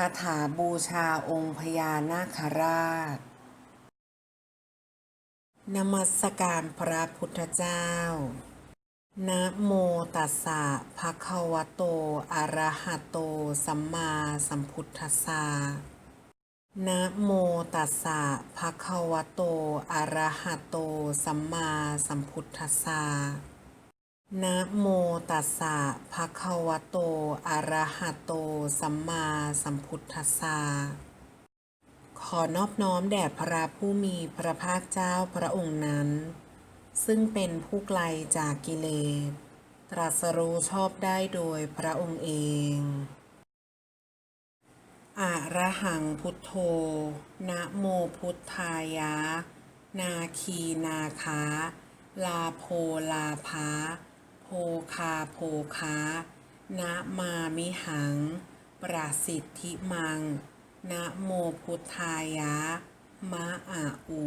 คาถาบูชาองค์พญานาคราช นมัสการพระพุทธเจ้า นะโมตัสสะภะคะวะโต อะระหะโต สัมมาสัมพุทธัสสะ นะโมตัสสะภะคะวะโต อะระหะโต สัมมาสัมพุทธัสสะ นะโมตัสสะภะคะวะโต อะระหะโต สัมมาสัมพุทธัสสะ ขอนอบน้อมแด่พระผู้มีพระภาคเจ้าพระองค์นั้น ซึ่งเป็นผู้ไกลจากกิเลส ตรัสรู้ชอบได้โดยพระองค์เอง อะระหังพุทโธ นะโมพุทธายะ นาคีนาคา ลาโพลาภา โพคาโพคานะมามิหัง ประสิทธิมัง นะโมพุทธายะ มะอาอู